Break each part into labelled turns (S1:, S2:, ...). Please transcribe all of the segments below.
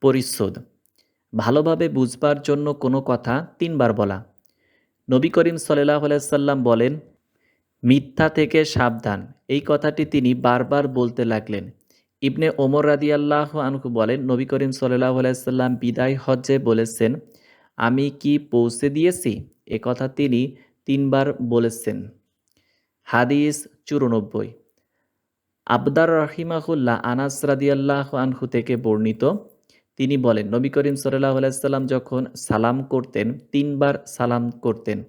S1: পরিচ্ছদ। ভালোভাবে বুঝবার জন্য কোনো কথা তিনবার বলা। নবী করিম সাল্লাহ সাল্লাম বলেন, মিথ্যা থেকে সাবধান। এই কথাটি তিনি বারবার বলতে লাগলেন। ইবনে ওমর রাদি আল্লাহ আনহু বলেন, নবী করিম সাল্লাহ সাল্লাম বিদায় হজ্জে বলেছেন, আমি কি পৌঁছে দিয়েছি? এ কথা তিনি তিনবার বলেছেন। হাদিস চুরানব্বই। আবদার রাহিমাহুল্লাহ আনাস রাদিয়াল্লাহ আনহু থেকে বর্ণিত তিনি বলেন, নবী করিম সাল্লাহ আলাইসাল্লাম যখন সালাম করতেন, তিনবার সালাম করতেন।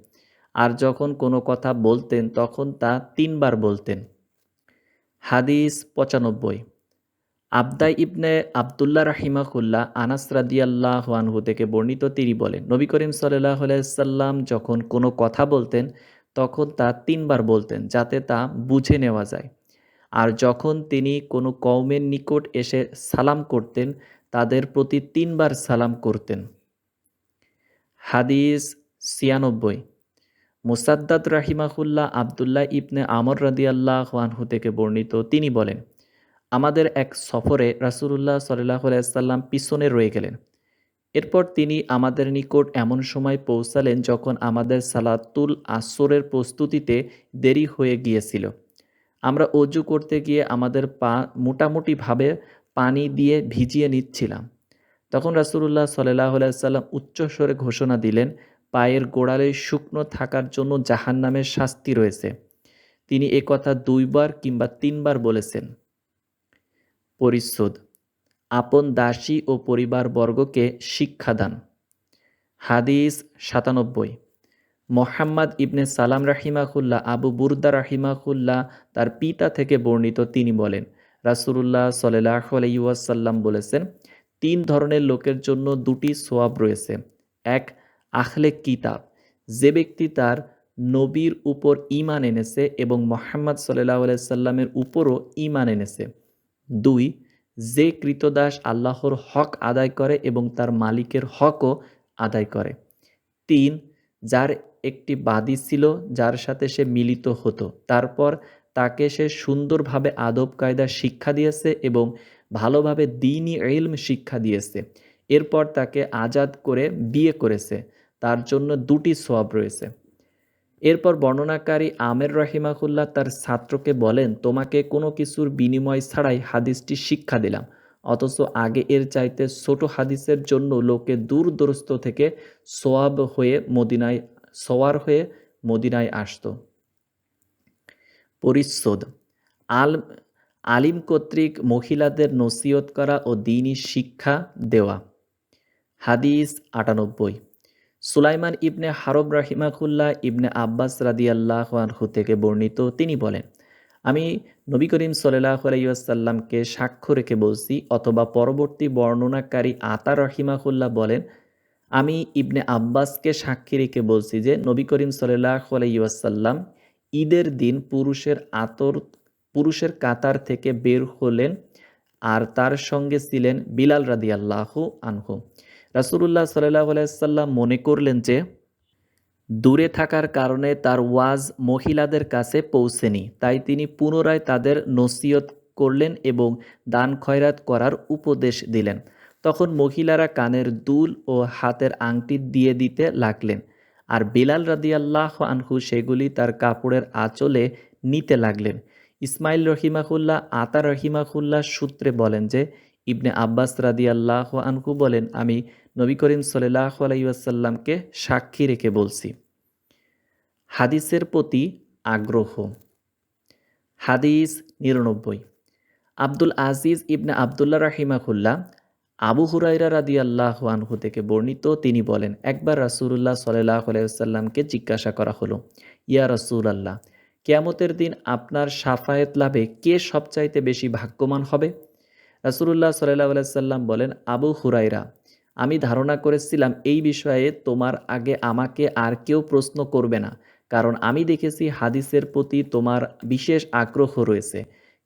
S1: আর যখন কোনো কথা বলতেন, তখন তা তিনবার বলতেন। হাদিস পঁচানব্বই। আবদাই ইবনে আবদুল্লাহ রাহিমাহুল্লাহ আনাস রাদিয়াল্লাহ আনহু থেকে বর্ণিত তিনি বলেন, নবী করিম সাল্লাহ আলাইসাল্লাম যখন কোনো কথা বলতেন, তখন তা তিনবার বলতেন যাতে তা বুঝে নেওয়া যায়। আর যখন তিনি কোনো কওমের নিকট এসে সালাম করতেন তাদের প্রতি তিনবার সালাম করতেন। হাদিস ছিয়ানব্বই। মুসাদ্দাদ রাহিমাহুল্লাহ আবদুল্লাহ ইবনে আমর রাদিয়াল্লাহ আনহু থেকে বর্ণিত, তিনি বলেন, আমাদের এক সফরে রাসুলুল্লাহ সাল্লাহ আলাইসাল্লাম পিছনে রয়ে গেলেন। এরপর তিনি আমাদের নিকট এমন সময় পৌঁছালেন যখন আমাদের সালাতুল আসরের প্রস্তুতিতে দেরি হয়ে গিয়েছিল। আমরা অজু করতে গিয়ে আমাদের পা মোটামুটিভাবে পানি দিয়ে ভিজিয়ে নিচ্ছিলাম। তখন রাসুল্লাহ সাল্লাহ সাল্লাম উচ্চস্বরে ঘোষণা দিলেন, পায়ের গোড়ালে শুকনো থাকার জন্য জাহান নামের শাস্তি রয়েছে। তিনি এ কথা দুইবার কিংবা তিনবার বলেছেন। পরিচ্ছদ, আপন দাসী ও পরিবারবর্গকে শিক্ষাদান হাদিস সাতানব্বই, মোহাম্মদ ইবনে সালাম রাহিমাহুল্লাহ, আবু বুরদা রাহিমাহুল্লাহ তার পিতা থেকে বর্ণিত তিনি বলেন রাসুল্লাহ সাল্লাহ আলাইসাল্লাম বলেছেন, তিন ধরনের লোকের জন্য দুটি সোয়াব রয়েছে। এক, আখলে কিতাব। যে ব্যক্তি তার নবীর উপর ইমান এনেছে এবং মোহাম্মদ সাল্লাহ আলাইসাল্লামের উপরও ইমান এনেছে। দুই, যে কৃতদাস আল্লাহর হক আদায় করে এবং তার মালিকের হকও আদায় করে। তিন, যার একটি বাদী ছিল, যার সাথে সে মিলিত হতো। তারপর তাকে সে সুন্দরভাবে আদব কায়দা শিক্ষা দিয়েছে এবং ভালোভাবে দিনই ইলম শিক্ষা দিয়েছে। এরপর তাকে আজাদ করে বিয়ে করেছে। তার জন্য দুটি সোয়াব রয়েছে। এরপর বর্ণনাকারী আমের রাহিমাহুল্লাহ তার ছাত্রকে বলেন, তোমাকে কোনো কিছুর বিনিময় ছাড়াই হাদিসটি শিক্ষা দিলাম। অথচ আগে এর চাইতে ছোট হাদিসের জন্য লোকে দূর দূরস্থ থেকে সোয়াব হয়ে মদিনায় সোয়ার হয়ে মদিনায় আসত। পরিচ্ছদ। আল আলিম কর্তৃক মহিলাদের নসিহত করা ও দিনই শিক্ষা দেওয়া। হাদিস আটানব্বই। সুলাইমান ইবনে হারব রাহিমাকুল্লাহ ইবনে আব্বাস রাদিয়াল্লাহ আনহু থেকে বর্ণিত, তিনি বলেন, আমি নবী করিম সাল্লাহ আলাইসাল্লামকে সাক্ষ্য রেখে বলছি অথবা পরবর্তী বর্ণনাকারী আতা রহিমাহুল্লাহ বলেন, আমি ইবনে আব্বাসকে সাক্ষী রেখে বলছি যে নবী করিম সাল্লাহ আলাইসাল্লাম ঈদের দিন পুরুষের আতর, পুরুষের কাতার থেকে বের হলেন আর তার সঙ্গে ছিলেন বিলাল রাদি আল্লাহ আনহু রাসুল্লাহ সাল্লাহ আলাইসাল্লাম মনে করলেন যে, দূরে থাকার কারণে তার ওয়াজ মহিলাদের কাছে পৌঁছেনি, তাই তিনি পুনরায় তাদের নসিয়ত করলেন এবং দান খয়রাত করার উপদেশ দিলেন। তখন মহিলারা কানের দুল ও হাতের আংটি দিয়ে দিতে লাগলেন। বিলাল রাদিয়াল্লাহ আনহু সেগুলি তার কাপড়ের আঁচলে নিতে লাগলেন। ইসমাইল রহিমাহুল্লাহ, আতা রহিমাহুল্লাহ সূত্রে বলেন যে, ইবনে আব্বাস রাদিয়াল্লাহ আনহু বলেন, আমি নবী করিম সাল্লাহ আলাইসাল্লামকে সাক্ষী রেখে বলছি। হাদিসের প্রতি আগ্রহ। হাদিস নিরানব্বই। আব্দুল আজিজ ইবনে আবদুল্লাহ রাহিমাহুল্লাহ আবু হুরাইরা রাদি আল্লাহ আনহু থেকে বর্ণিত, তিনি বলেন, একবার রাসুল্লাহ সাল্লাহ আলাইসাল্লামকে জিজ্ঞাসা করা হলো, ইয়া রসুল আল্লাহ কেয়ামতের দিন আপনার সাফায়েত লাভে কে সবচাইতে বেশি ভাগ্যমান হবে? রাসুল্লাহ সাল্লাহ সাল্লাম বলেন, আবু হুরাইরা আমি ধারণা করেছিলাম এই বিষয়ে তোমার আগে আমাকে আর কেউ প্রশ্ন করবে না, কারণ আমি দেখেছি হাদিসের প্রতি তোমার বিশেষ আগ্রহ রয়েছে।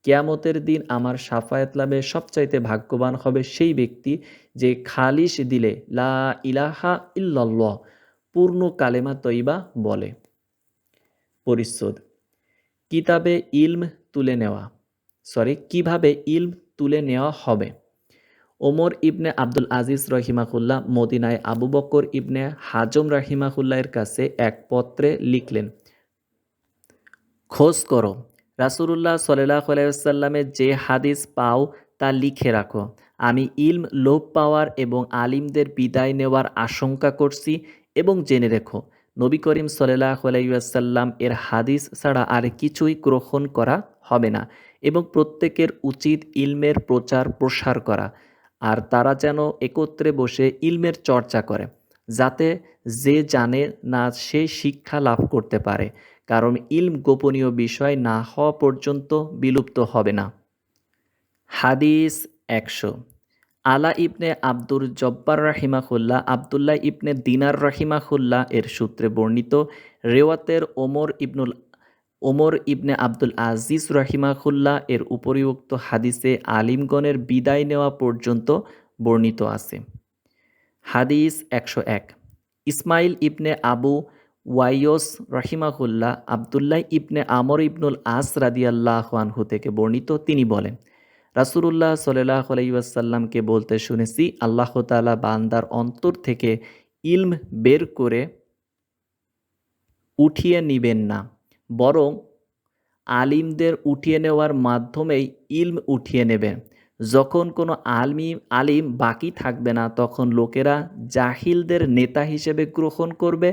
S1: কেয়ামতের দিন আমার সাফায়াত লাভে সবচাইতে ভাগ্যবান হবে সেই ব্যক্তি যে খালিশ দিলে, লা ইলাহা ইল্লাল্লাহ পূর্ণ কালেমা তৈবা বলে। পরিচ্ছদ, কিতাবে ইলম তুলে নেওয়া সরি, কীভাবে ইলম তুলে নেওয়া হবে? ওমর ইবনে আব্দুল আজিজ রহিমাহুল্লাহ মদিনায় আবু বকর ইবনে হাজম রাহিমাহুল্লাহের কাছে এক পত্রে লিখলেন, খোঁজ করো রাসুলুল্লাহ সাল্লাহ আলাইসাল্লামের যে হাদিস পাও তা লিখে রাখো। আমি ইলম, লোপ পাওয়ার এবং আলিমদের বিদায় নেওয়ার আশঙ্কা করছি এবং জেনে রেখো, নবী করিম সাল্লাহ আলাইসাল্লাম এর হাদিস ছাড়া আর কিছুই গ্রহণ করা হবে না এবং প্রত্যেকের উচিত ইলমের প্রচার প্রসার করা, আর তারা যেন একত্রে বসে ইলমের চর্চা করে, যাতে যে জানে না সে শিক্ষা লাভ করতে পারে। কারণ ইলম গোপনীয় বিষয় না হওয়া পর্যন্ত বিলুপ্ত হবে না। হাদিস একশো। আলা ইবনে আব্দুর জব্বার রাহিমাহুল্লাহ, আবদুল্লাহ ইবনে দিনার রাহিমাহুল্লাহ এর সূত্রে বর্ণিত রেওয়াতের ওমর ইবনুল, ওমর ইবনে আব্দুল আজিজ রাহিমাহুল্লাহ এর উপরিউক্ত হাদিসে আলিমগণের বিদায় নেওয়া পর্যন্ত বর্ণিত আছে। হাদিস একশো এক। ইসমাইল ইবনে আবু ওয়াইয়স রাহিমাহুল্লাহ আবদুল্লাহ ইবনে আমর ইবনুল আস রাদিয়াল্লাহ আনহু থেকে বর্ণিত, তিনি বলেন, রাসুলুল্লাহ সাল্লাহ আলাইসাল্লামকে বলতে শুনেছি, আল্লাহ তালা বান্দার অন্তর থেকে ইলম বের করে উঠিয়ে নিবেন না, বরং আলিমদের উঠিয়ে নেওয়ার মাধ্যমেই ইলম উঠিয়ে নেবেন। যখন কোনো আলমি, আলিম বাকি থাকবে না, তখন লোকেরা জাহিলদের নেতা হিসেবে গ্রহণ করবে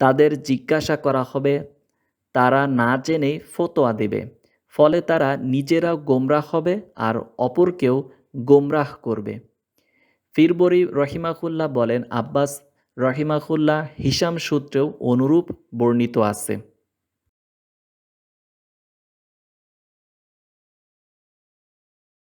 S1: তাদের জিজ্ঞাসা করা হবে, তারা না জেনে ফতোয়া দেবে। ফলে তারা নিজেরা গোমরাহ হবে আর অপরকেও গোমরাহ করবে। ফিরবরি রহিমাকুল্লাহ বলেন, আব্বাস রহিমাকুল্লাহ হিসাম সূত্রেও অনুরূপ বর্ণিত আছে।